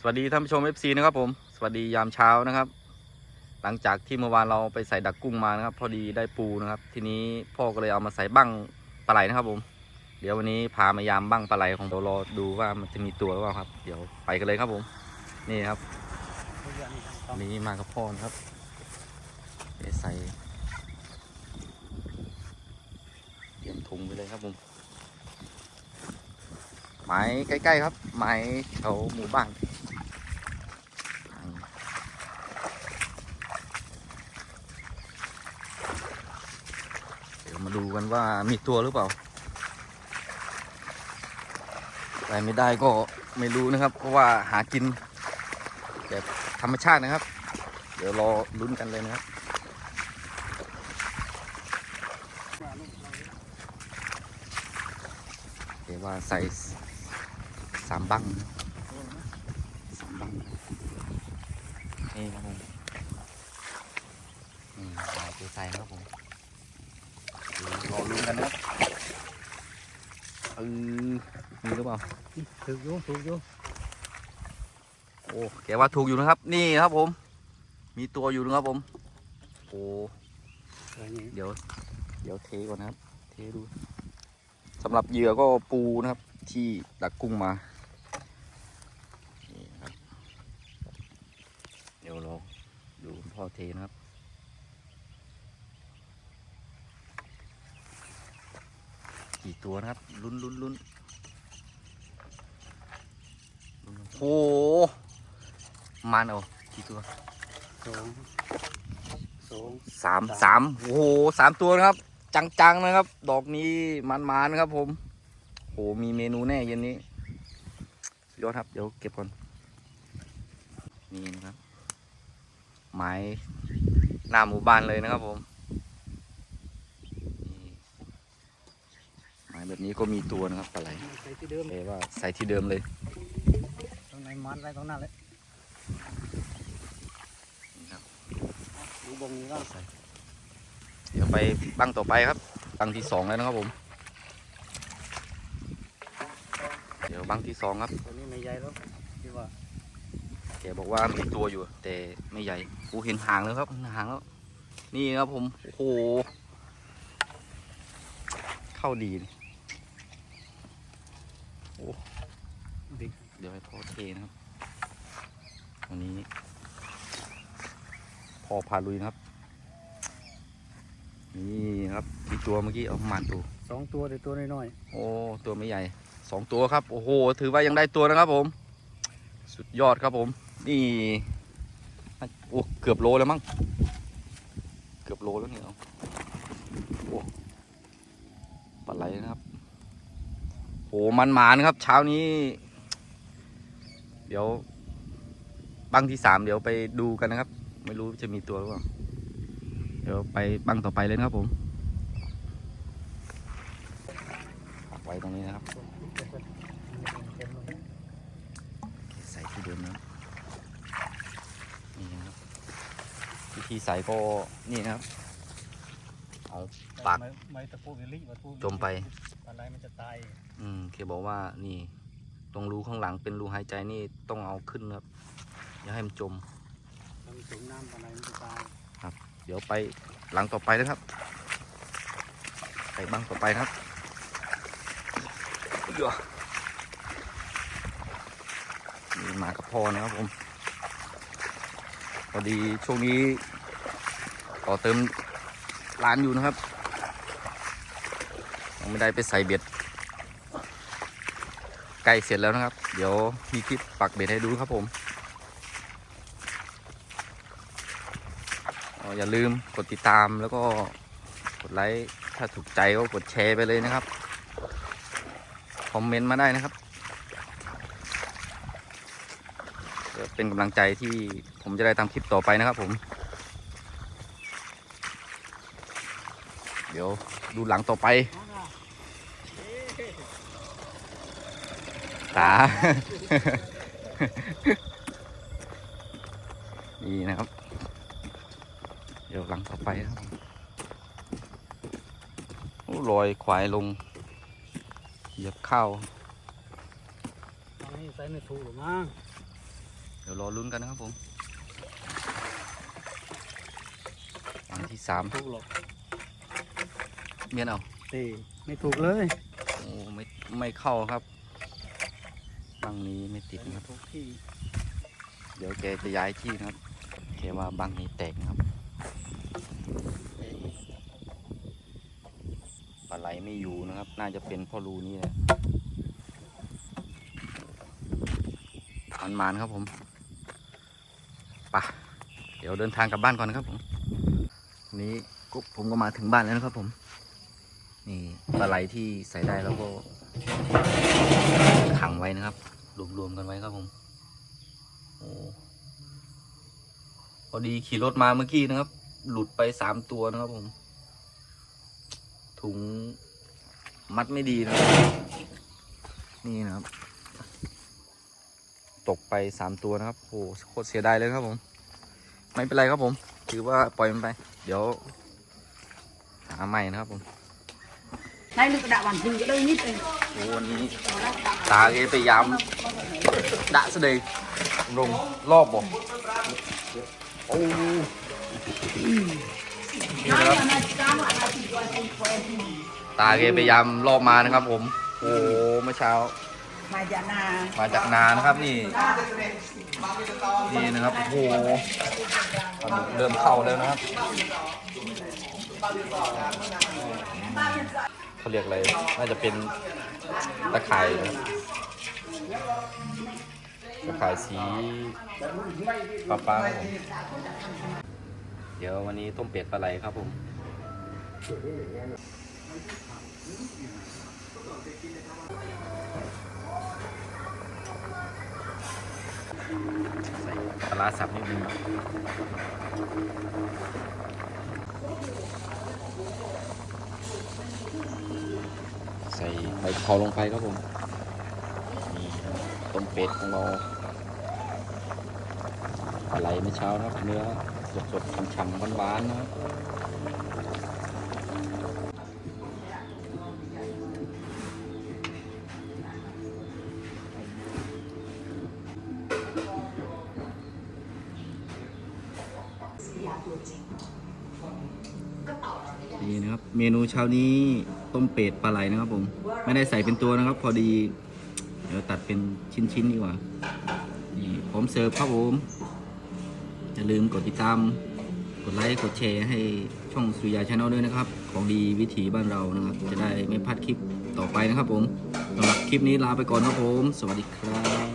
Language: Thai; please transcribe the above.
สวัสดีท่านผู้ชม FC นะครับผม สวัสดียามเช้านะครับ หลังจากที่เมื่อวานเราไปใส่ดักกุ้งมานะครับ พอดีได้ปูนะครับ ทีนี้พ่อก็เลยเอามาใส่บั้งปลาไหลนะครับผม เดี๋ยววันนี้พามายามบั้งปลาไหลของเรารอดูว่ามันจะมีตัวหรือเปล่าครับ เดี๋ยวไปกันเลยครับผม นี่ครับวันนี้มากับพ่อนะครับเดี๋ยวใส่เตรียมถุงไปเลยครับผมหมายใกล้ๆครับหมายแถวหมู่บ้าน เดี๋ยว มาดูกันว่ามีตัวหรือเปล่า ไปไม่ได้ก็ไม่รู้นะครับ เพราะว่าหากินแบบธรรมชาตินะครับ เดี๋ยวรอลุ้นกันเลยนะครับเดี๋ยวว่าใส่สามบังสามบังนี่ครับผมนี่ใส่ครับผม อลุ้นกันนะครับเออมีหรือเปล่าถูกอยู่ถูกอยู่โอ้แกว่าถูกอยู่นะครับ นี่ครับผม มีตัวอยู่นะครับผม โอ้อะไรนี่เดี๋ยว เดี๋ยวเทก่อนนะครับ เทดูสำหรับเหยื่อก็ปูนะครับ ที่ดักกุ้งมานี่นะครับเดี๋ยวเราดูคุณพ่อเทนะครับ กี่ตัวนะครับลุ้นลุ้นลุ้นลุ้นลุ้นโอ้โหมันเอากี่ตัวสองสองสามสามโอ้โหสามตัวนะครับ จังๆนะครับ ดอกนี้มันๆนะครับผมโอ้โหมีเมนูแน่เย็นนี้สุดยอดครับเดี๋ยวเก็บก่อนนี่นะครับไม้หน้าหมู่บ้านเลยนะครับผมนี่ ไม้แบบนี้ก็มีตัวนะครับปลาไหลใส่ที่เดิมเรียกว่าใส่ที่เดิมเลย ตรงไหนมันอะไรตรงนั้นเลยนี่ครับดูบงนี้ก็เดี๋ยวไปบังต่อไปครับบังที่สองแล้วนะครับผม เดี๋ยวบังที่สองครับตัวนี้ไม่ใหญ่แล้วที่ว่าแกบอกว่ามีตัวอยู่ แต่ไม่ใหญ่กูเห็นหางแล้วครับเห็นหางแล้ว นี่ครับผม โอ้โห เข้าดี นี่ดิเดี๋ยวให้พ่อเทนะครับ วันนี้พ่อพาลุยนะครับ นี่ครับมีตัวเมื่อกี้เอาประมาณตัวสองตัวแต่ตัวน้อยโอ้ตัวไม่ใหญ่สองตัวครับ โอ้โห ถือว่ายังได้ตัวนะครับผม สุดยอดครับผม นี่โอ้เกือบโลแล้วมั้งเกือบโลแล้วเนี่ยเอาโอ้ปลาไหลนะครับ โอ้มันหมานครับ เช้านี้ เดี๋ยวบังที่สามเดี๋ยวไปดูกันนะครับ ไม่รู้จะมีตัวหรือเปล่า เดี๋ยวไปบังต่อไปเลยนะครับผมฝากไว้ตรงนี้นะครับ ใส่ที่เดิมนะครับนี่นะครับวิธีใส่ก็นี่นะครับ เอาๆปากไม่ไม่ตะ ปูวิลลี่ตะปูจมไปอะไรมันจะตายอืมเคบอกว่านี่ตรงรูข้างหลังเป็นรูหายใจนี่ต้องเอาขึ้นนะครับอย่าให้มันจมมันสูงน้ำอะไรมันจะตายเดี๋ยวไปหลังต่อไปนะครับไปบ้างต่อไปนะครับเดี๋ยวนี่มากับพ่อนะครับผมพอดีช่วงนี้ต่อเติมร้านอยู่นะครับ ไม่ได้ไปใส่เบ็ดใกล้เสร็จแล้วนะครับ เดี๋ยวมีคลิปปักเบ็ดให้ดูครับผมอย่าลืมกดติดตามแล้วก็กดไลค์ถ้าถูกใจก็กดแชร์ไปเลยนะครับ คอมเมนต์มาได้นะครับเป็นกำลังใจที่ผมจะได้ทำคลิปต่อไปนะครับผม เดี๋ยวดูหลังต่อไป ตา นี่นะครับ เดี๋ยวหลังต่อไปนะครับโอ้ลอยควายลง เหยียบข้าวตอนนี้ใส่ไม่ถูกหรอกมั้งดี๋ยวรอลุ้นกันนะครับผมวันที่สามถูกหรอกเมียนเอาเต้ไม่ถูกเลย โอ้ไม่ไม่เข้าครับบั งนี้ไม่ติดนะครับทุกที่ เดี๋ยวแกจะย้ายที่นะครับแกว่าบังนี้แตกนะครับปลาไหลไม่อยู่นะครับ น่าจะเป็นพ่อรูนี่แหละมันมานครับผมปะเดี๋ยวเดินทางกลับบ้านก่อนครับผม นี้ก็ผมก็มาถึงบ้านแล้วนะครับผม นี่ปลาไหลที่ใส่ได้แล้วก็ขังไว้นะครับ รวมๆกันไว้ครับผมโอ้พอดีขี่รถมาเมื่อกี้นะครับ หลุดไปสามตัวนะครับผม ถุงมัดไม่ดีนะนี่นะครับ ตกไปสามตัวนะครับโอ้โคตรเสียดายเลยครับผม ไม่เป็นไรครับผม ถือว่าปล่อยมันไป เดี๋ยว หาใหม่นะครับผม Nay lực đạo bản gì cái đây nít này โอ้วันนี้ตาเกพยายามดะเสดยลงรอบบ่โอ้นี่นะครับ Nay là cá mà là chỉ qua thành quen thì ตาเกพยายามรอบมานะครับ ผม โอ้เมื่อเช้า mà dạ nà มาจากนานะครับนี่ นี่นะครับโอ้โหปลาหมึกเริ่มเข้าแล้วนะครับ เขาเรียกอะไร น่าจะเป็นตะข่ายนะครับตะข่ายสีฟ้าฟ้าๆครับผมเดี๋ยววันนี้ต้มเป็ดปลาไหลครับผมใส่ปลาสับนิดนึง ใส่ใบกะเพราลงไปครับผมนี่ต้มเป็ดของเราปลาไหลเมื่อเช้านะครับเนื้อสดๆฉ่ำๆหวานๆนะครับ นี่นะครับ เมนูเช้านี้ต้มเป็ดปลาไหลนะครับผม ไม่ได้ใส่เป็นตัวนะครับ พอดี เดี๋ยวตัดเป็นชิ้นๆดีกว่า นี่พร้อมเสิร์ฟครับผม อย่าลืมกดติดตาม กดไลค์ กดแชร์ให้ช่องสุริยาชาแนลด้วยนะครับ ของดีวิถีบ้านเรานะครับ จะได้ไม่พลาดคลิปต่อไปนะครับผมสำหรับคลิปนี้ลาไปก่อนครับผม สวัสดีครับ